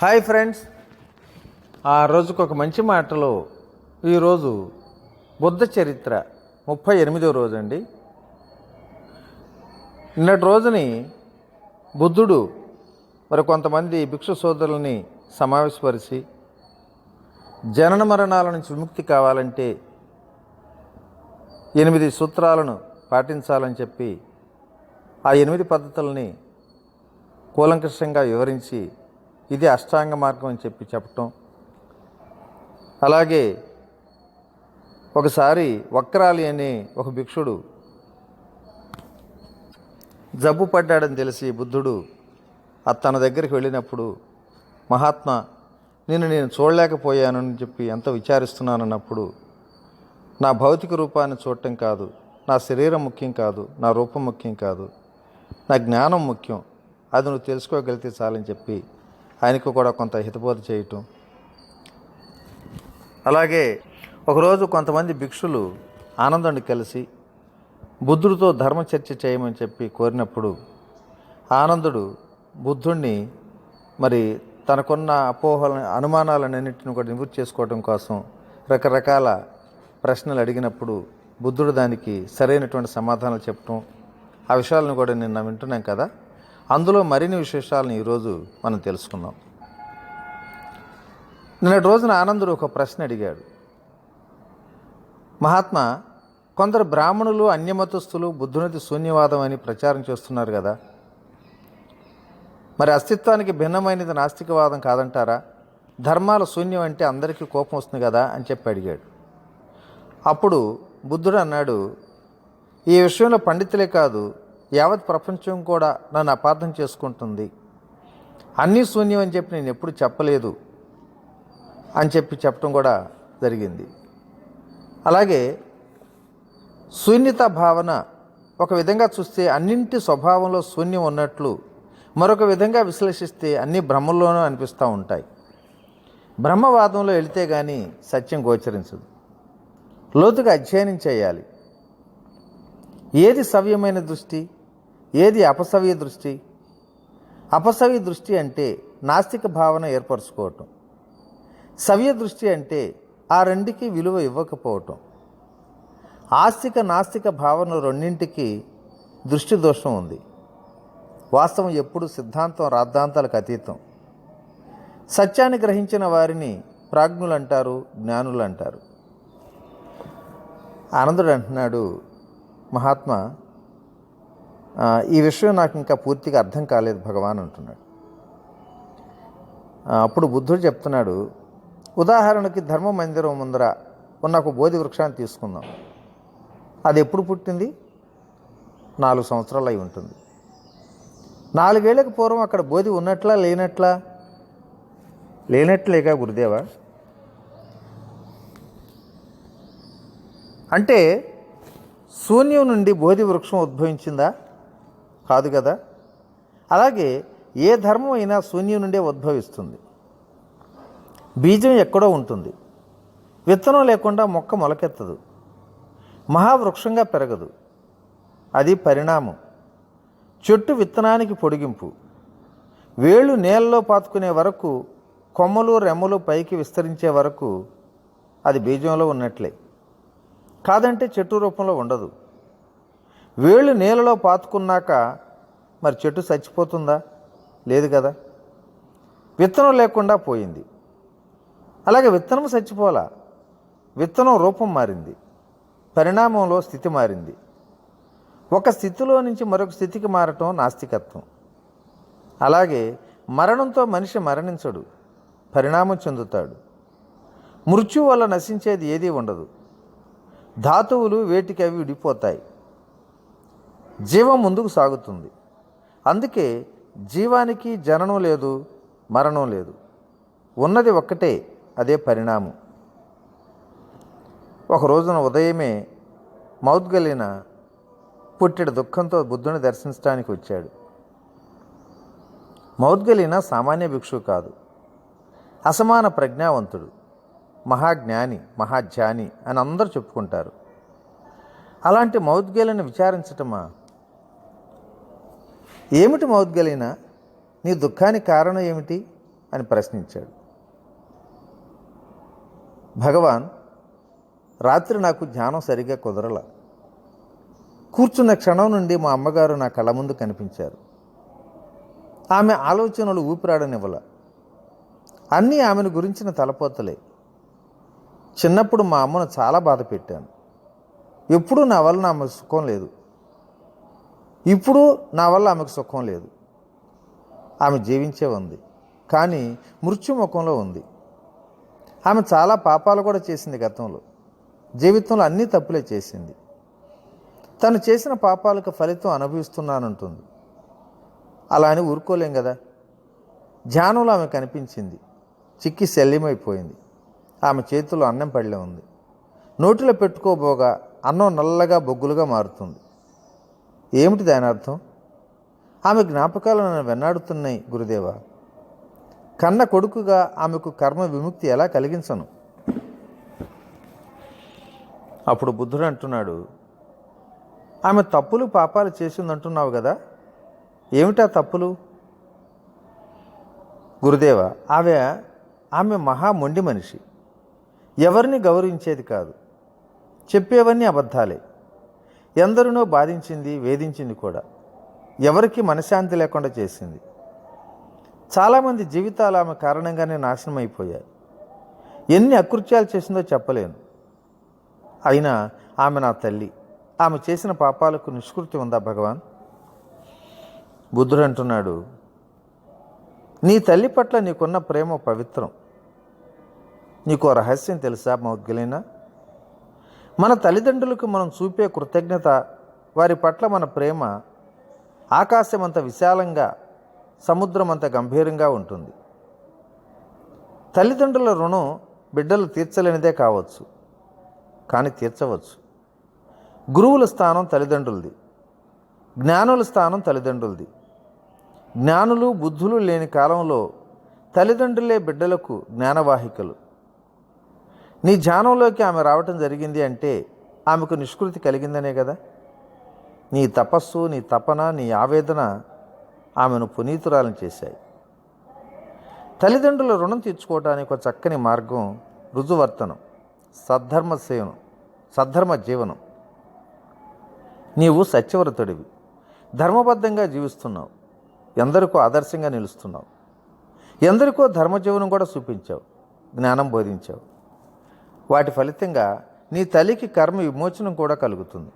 Hi friends. ఆ రోజుకు ఒక మంచి మాటలో ఈరోజు బుద్ధ చరిత్ర ముప్పై ఎనిమిదో రోజు అండి నిన్నటి రోజుని బుద్ధుడు మరి కొంతమంది భిక్షు సోదరుల్ని సమావేశపరిచి జనన మరణాల నుంచి విముక్తి కావాలంటే ఎనిమిది సూత్రాలను పాటించాలని చెప్పి ఆ ఎనిమిది పద్ధతుల్ని కూలంకషంగా వివరించి ఇది అష్టాంగ మార్గం అని చెప్పి చెప్పటం. అలాగే ఒకసారి వక్రాలి అనే ఒక భిక్షుడు జబ్బు పడ్డాడని తెలిసి బుద్ధుడు తన దగ్గరికి వెళ్ళినప్పుడు మహాత్మా నిన్ను నేను చూడలేకపోయానని చెప్పి ఎంత విచారిస్తున్నానన్నప్పుడు నా భౌతిక రూపాన్ని చూడటం కాదు నా శరీరం ముఖ్యం కాదు నా రూపం ముఖ్యం కాదు నా జ్ఞానం ముఖ్యం అది నువ్వు తెలుసుకోగలిగితే చాలని చెప్పి ఆయనకు కూడా కొంత హితబోధ చేయటం. అలాగే ఒకరోజు కొంతమంది భిక్షులు ఆనందాన్ని కలిసి బుద్ధుడితో ధర్మ చర్చ చేయమని చెప్పి కోరినప్పుడు ఆనందుడు బుద్ధుణ్ణి మరి తనకున్న అపోహల అనుమానాలన్నింటిని కూడా నివృత్తి చేసుకోవడం కోసం రకరకాల ప్రశ్నలు అడిగినప్పుడు బుద్ధుడు దానికి సరైనటువంటి సమాధానాలు చెప్పటం ఆ విషయాలను కూడా నిన్న వింటున్నాం కదా. అందులో మరిన్ని విశేషాలను ఈరోజు మనం తెలుసుకుందాం. నిన్నటి రోజున ఆనందుడు ఒక ప్రశ్న అడిగాడు. మహాత్మా కొందరు బ్రాహ్మణులు అన్యమతస్థులు బుద్ధునిది శూన్యవాదం అని ప్రచారం చేస్తున్నారు కదా. మరి అస్తిత్వానికి భిన్నమైనది నాస్తికవాదం కాదంటారా? ధర్మాల శూన్యం అంటే అందరికీ కోపం వస్తుంది కదా అని చెప్పి అడిగాడు. అప్పుడు బుద్ధుడు అన్నాడు ఈ విషయంలో పండితులే కాదు యావత్ ప్రపంచం కూడా నన్ను అపార్థం చేసుకుంటుంది. అన్నీ శూన్యం అని చెప్పి నేను ఎప్పుడు చెప్పలేదు అని చెప్పి చెప్పడం కూడా జరిగింది. అలాగే శూన్యత భావన ఒక విధంగా చూస్తే అన్నింటి స్వభావంలో శూన్యం ఉన్నట్లు మరొక విధంగా విశ్లేషిస్తే అన్ని బ్రహ్మల్లోనూ అనిపిస్తూ ఉంటాయి. బ్రహ్మవాదంలో వెళితే కానీ సత్యం గోచరించదు. లోతుగా అధ్యయనం చేయాలి. ఏది సవ్యమైన దృష్టి? ఏది అపసవ్య దృష్టి? అపసవ్య దృష్టి అంటే నాస్తిక భావన ఏర్పరచుకోవటం. సవ్య దృష్టి అంటే ఆ రెండికి విలువ ఇవ్వకపోవటం. ఆస్తిక నాస్తిక భావన రెండింటికి దృష్టి దోషం ఉంది. వాస్తవం ఎప్పుడు సిద్ధాంతం రాద్ధాంతాలకు అతీతం. సత్యాన్ని గ్రహించిన వారిని ప్రాజ్ఞులు అంటారు జ్ఞానులు అంటారు ఆనందుడు అంటున్నాడు మహాత్మా ఈ విషయం నాకు ఇంకా పూర్తిగా అర్థం కాలేదు భగవాన్ అంటున్నాడు. అప్పుడు బుద్ధుడు చెప్తున్నాడు ఉదాహరణకి ధర్మ మందిరం ముందర ఉన్న ఒక బోధి వృక్షాన్ని తీసుకుందాం. అది ఎప్పుడు పుట్టింది? నాలుగు సంవత్సరాలు అయి ఉంటుంది. నాలుగేళ్ళకు పూర్వం అక్కడ బోధి ఉన్నట్లా లేనట్లా? లేనట్లేగా గురుదేవా. అంటే శూన్యం నుండి బోధి వృక్షం ఉద్భవించిందా? కాదు కదా? అలాగే ఏ ధర్మం అయినా శూన్యం నుండే ఉద్భవిస్తుంది. బీజం ఎక్కడో ఉంటుంది. విత్తనం లేకుండా మొక్క మొలకెత్తదు. మహావృక్షంగా పెరగదు. అది పరిణామం. చెట్టు విత్తనానికి పొడిగింపు. వేళ్ళు నేలలో పాతుకునే వరకు కొమ్మలు రెమ్మలు పైకి విస్తరించే వరకు అది బీజంలో ఉన్నట్లే. కాదంటే చెట్టు రూపంలో ఉండదు. వేళ్ళు నేలలో పాతుకున్నాక మరి చెట్టు చచ్చిపోతుందా? లేదు కదా. విత్తనం లేకుండా పోయింది. అలాగే విత్తనం చచ్చిపోలా విత్తనం రూపం మారింది. పరిణామంలో స్థితి మారింది. ఒక స్థితిలో నుంచి మరొక స్థితికి మారటం నాస్తికత్వం. అలాగే మరణంతో మనిషి మరణించడు. పరిణామం చెందుతాడు. మృత్యు వల్ల నశించేది ఏదీ ఉండదు. ధాతువులు వేటికి అవి విడిపోతాయి. జీవం ముందుకు సాగుతుంది. అందుకే జీవానికి జననం లేదు మరణం లేదు. ఉన్నది ఒక్కటే అదే పరిణామం. ఒక రోజున ఉదయమే మౌద్గలిన పుట్టిన దుఃఖంతో బుద్ధుని దర్శించడానికి వచ్చాడు. మౌద్గలిన సామాన్య భిక్షు కాదు. అసమాన ప్రజ్ఞావంతుడు. మహాజ్ఞాని మహాధ్యాని అని అందరూ చెప్పుకుంటారు. అలాంటి మౌద్గలిని విచారించటమా? ఏమిటి మౌద్గలిన? నీ దుఃఖానికి కారణం ఏమిటి? అని ప్రశ్నించాడు. భగవాన్ రాత్రి నాకు జ్ఞానం సరిగా కుదరల. కూర్చున్న క్షణం నుండి మా అమ్మగారు నా కళ్ళ ముందు కనిపించారు. ఆమె ఆలోచనలు ఊపిరాడనివ్వల. అన్నీ ఆమెను గురించిన తలపోతలే. చిన్నప్పుడు మా అమ్మను చాలా బాధ పెట్టాను. ఎప్పుడూ నా వల్ల ఆమె సుఖం లేదు ఇప్పుడు నా వల్ల ఆమెకు సుఖం లేదు. ఆమె జీవించే ఉంది. కానీ మృత్యుముఖంలో ఉంది. ఆమె చాలా పాపాలు కూడా చేసింది గతంలో. జీవితంలో అన్ని తప్పులే చేసింది. తను చేసిన పాపాలకు ఫలితం అనుభవిస్తున్నానంటుంది. అలా అని ఊరుకోలేం కదా? ధ్యానంలో ఆమె కనిపించింది. చిక్కి శల్యమైపోయింది. ఆమె చేతిలో అన్నం పళ్ళే ఉంది. నోటిలో పెట్టుకోబోగా అన్నం నల్లగా బొగ్గులుగా మారుతుంది. ఏమిటి దాని అర్థం? ఆమె జ్ఞాపకాలు నన్ను వెన్నాడుతున్నాయి గురుదేవ. కన్న కొడుకుగా ఆమెకు కర్మ విముక్తి ఎలా కలిగించను? అప్పుడు బుద్ధుడు అంటున్నాడు ఆమె తప్పులు పాపాలు చేసిందంటున్నావు కదా? ఏమిటా తప్పులు? గురుదేవ ఆమె ఆమె మహా మొండి మనిషి. ఎవరిని గౌరవించేది కాదు. చెప్పేవన్నీ అబద్ధాలే. ఎందరినో బాధించింది వేధించింది కూడా. ఎవరికి మనశ్శాంతి లేకుండా చేసింది. చాలామంది జీవితాలు ఆమె కారణంగానే నాశనం అయిపోయాయి. ఎన్ని అకృత్యాలు చేసిందో చెప్పలేను. అయినా ఆమె నా తల్లి. ఆమె చేసిన పాపాలకు నిష్కృతి ఉందా భగవాన్? బుద్ధుడు అంటున్నాడు నీ తల్లి పట్ల నీకున్న ప్రేమ పవిత్రం. నీకు ఓ రహస్యం తెలుసా మౌద్గలైనా మన తల్లిదండ్రులకు మనం చూపే కృతజ్ఞత వారి పట్ల మన ప్రేమ ఆకాశమంత విశాలంగా సముద్రం అంత గంభీరంగా ఉంటుంది. తల్లిదండ్రుల రుణం బిడ్డలు తీర్చలేనిదే కావచ్చు కానీ తీర్చవచ్చు. గురువుల స్థానం తల్లిదండ్రులది జ్ఞానుల స్థానం తల్లిదండ్రులది. జ్ఞానులు బుద్ధులు లేని కాలంలో తల్లిదండ్రులే బిడ్డలకు జ్ఞానవాహికలు. నీ ధ్యానంలోకి ఆమె రావటం జరిగింది అంటే ఆమెకు నిష్కృతి కలిగిందనే కదా? నీ తపస్సు నీ తపన నీ ఆవేదన ఆమెను పునీతురాలను చేశాయి. తల్లిదండ్రుల రుణం తీర్చుకోవడానికి ఒక చక్కని మార్గం రుజువర్తనం సద్ధర్మ సేవనం సద్ధర్మ జీవనం. నీవు సత్యవ్రతుడివి ధర్మబద్ధంగా జీవిస్తున్నావు ఎందరికో ఆదర్శంగా నిలుస్తున్నావు ఎందరికో ధర్మజీవనం కూడా చూపించావు జ్ఞానం బోధించావు. వాటి ఫలితంగా నీ తల్లికి కర్మ విమోచనం కూడా కలుగుతుంది.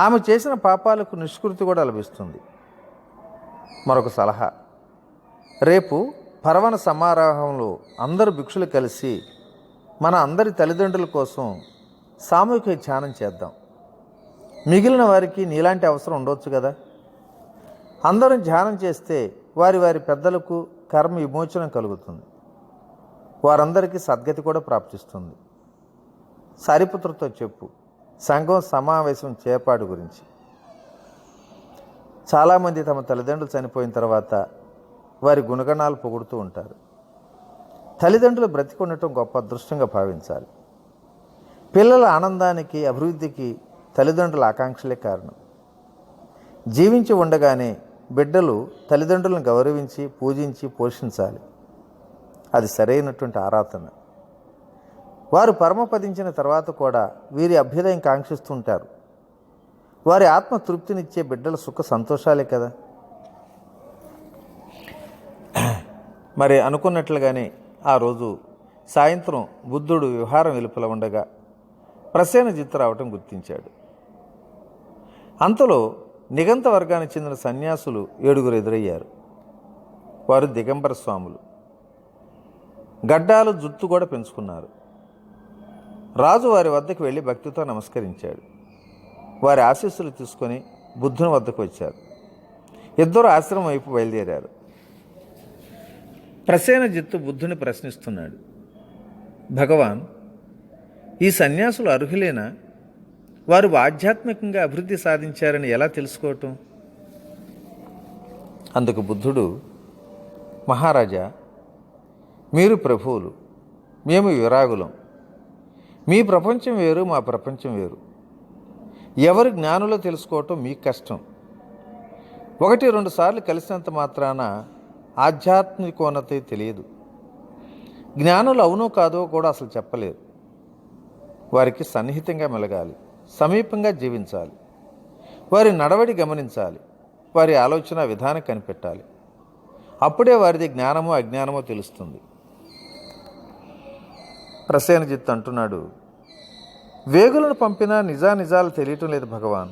ఆమె చేసిన పాపాలకు నిష్కృతి కూడా లభిస్తుంది. మరొక సలహా. రేపు పర్వణ సమారోహంలో అందరు భిక్షులు కలిసి మన అందరి తల్లిదండ్రుల కోసం సామూహిక ధ్యానం చేద్దాం. మిగిలిన వారికి నీలాంటి అవసరం ఉండొచ్చు కదా? అందరం ధ్యానం చేస్తే వారి వారి పెద్దలకు కర్మ విమోచనం కలుగుతుంది. వారందరికీ సద్గతి కూడా ప్రాప్తిస్తుంది. సరిపుత్రతో చెప్పు. సంఘం సమావేశం చేపాటు గురించి. చాలామంది తమ తల్లిదండ్రులు చనిపోయిన తర్వాత వారి గుణగణాలు పొగుడుతూ ఉంటారు. తల్లిదండ్రులు బ్రతికి ఉండటం గొప్ప అదృష్టంగా భావించాలి. పిల్లల ఆనందానికి అభివృద్ధికి తల్లిదండ్రుల ఆకాంక్షలే కారణం. జీవించి ఉండగానే బిడ్డలు తల్లిదండ్రులను గౌరవించి పూజించి పోషించాలి. అది సరైనటువంటి ఆరాధన. వారు పరమపదించిన తర్వాత కూడా వీరి అభ్యుదయం కాంక్షిస్తుంటారు. వారి ఆత్మ తృప్తినిచ్చే బిడ్డల సుఖ సంతోషాలే కదా. మరి అనుకున్నట్లుగానే ఆ రోజు సాయంత్రం బుద్ధుడు విహారం వెలుపల ఉండగా ప్రసేనజిత్తు రావటం గుర్తించాడు. అంతలో నిగంత వర్గానికి చెందిన సన్యాసులు ఏడుగురు ఎదురయ్యారు. వారు దిగంబర స్వాములు. గడ్డాలు జుత్తు కూడా పెంచుకున్నారు. రాజు వారి వద్దకు వెళ్ళి భక్తితో నమస్కరించాడు. వారి ఆశీస్సులు తీసుకొని బుద్ధుని వద్దకు వచ్చారు. ఇద్దరు ఆశ్రమం వైపు బయలుదేరారు. ప్రసేనజిత్తు బుద్ధుని ప్రశ్నిస్తున్నాడు. భగవాన్ ఈ సన్యాసులు అర్హులేనా? వారు ఆధ్యాత్మికంగా అభివృద్ధి సాధించారని ఎలా తెలుసుకోవటం? అందుకు బుద్ధుడు మహారాజా మీరు ప్రభువులు మేము విరాగులం. మీ ప్రపంచం వేరు మా ప్రపంచం వేరు. ఎవరు జ్ఞానులో తెలుసుకోవటం మీకు కష్టం. ఒకటి రెండు సార్లు కలిసినంత మాత్రాన ఆధ్యాత్మికోన్నతి తెలియదు. జ్ఞానులు అవునో కాదో కూడా అసలు చెప్పలేరు. వారికి సన్నిహితంగా మెలగాలి సమీపంగా జీవించాలి. వారి నడవడి గమనించాలి వారి ఆలోచన విధానం కనిపెట్టాలి. అప్పుడే వారిది జ్ఞానమో అజ్ఞానమో తెలుస్తుంది. ప్రసేనజిత్ అంటున్నాడు వేగులను పంపినా నిజానిజాలు తెలియటం లేదు భగవాన్.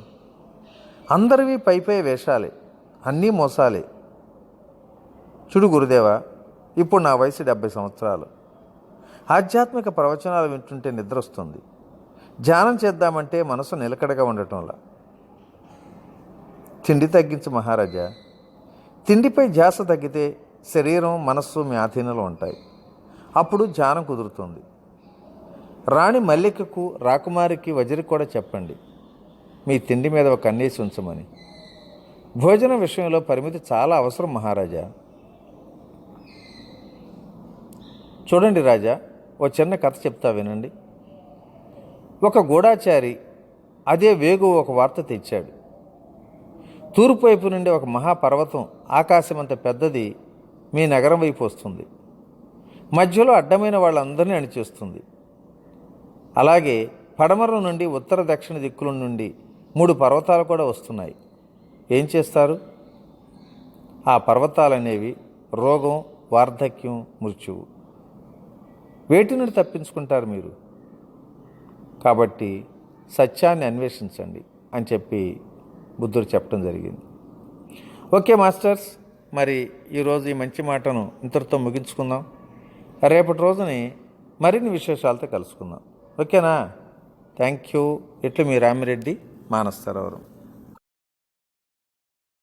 అందరివి పై పై వేషాలే అన్నీ మోసాలే. చూడు గురుదేవా ఇప్పుడు నా వయసు డెబ్బై సంవత్సరాలు. ఆధ్యాత్మిక ప్రవచనాలు వింటుంటే నిద్ర వస్తుంది ధ్యానం చేద్దామంటే మనసు నిలకడగా ఉండటంలా. తిండి తగ్గించు మహారాజా. తిండిపై ధ్యాస తగ్గితే శరీరం మనస్సు మీ ఆధీనంలో ఉంటాయి. అప్పుడు ధ్యానం కుదురుతుంది. రాణి మల్లికకు రాకుమారికి వజ్రికి కూడా చెప్పండి. మీ తిండి మీద ఒక కన్నేసి ఉంచమని. భోజనం విషయంలో పరిమితి చాలా అవసరం మహారాజా. చూడండి రాజా ఓ చిన్న కథ చెప్తా వినండి. ఒక గూఢాచారి అదే వేగు ఒక వార్త తెచ్చాడు. తూర్పు వైపు నుండి ఒక మహాపర్వతం ఆకాశమంత పెద్దది మీ నగరం వైపు వస్తుంది. మధ్యలో అడ్డమైన వాళ్ళందరినీ అణిచేస్తుంది అలాగే పడమర నుండి ఉత్తర దక్షిణ దిక్కుల నుండి మూడు పర్వతాలు కూడా వస్తున్నాయి. ఏం చేస్తారు? ఆ పర్వతాలనేవి రోగం వార్ధక్యం మృత్యువు. వేటి నుండి తప్పించుకుంటారు మీరు? కాబట్టి సత్యాన్ని అన్వేషించండి అని చెప్పి బుద్ధుడు చెప్పడం జరిగింది. ఓకే మాస్టర్స్ మరి ఈరోజు ఈ మంచి మాటను ఇంతటితో ముగించుకుందాం. రేపటి రోజుని మరిన్ని విశేషాలతో కలుసుకుందాం. ఓకేనా? Thank you. ఇట్లు మీ రామిరెడ్డి? మానస్తరవరం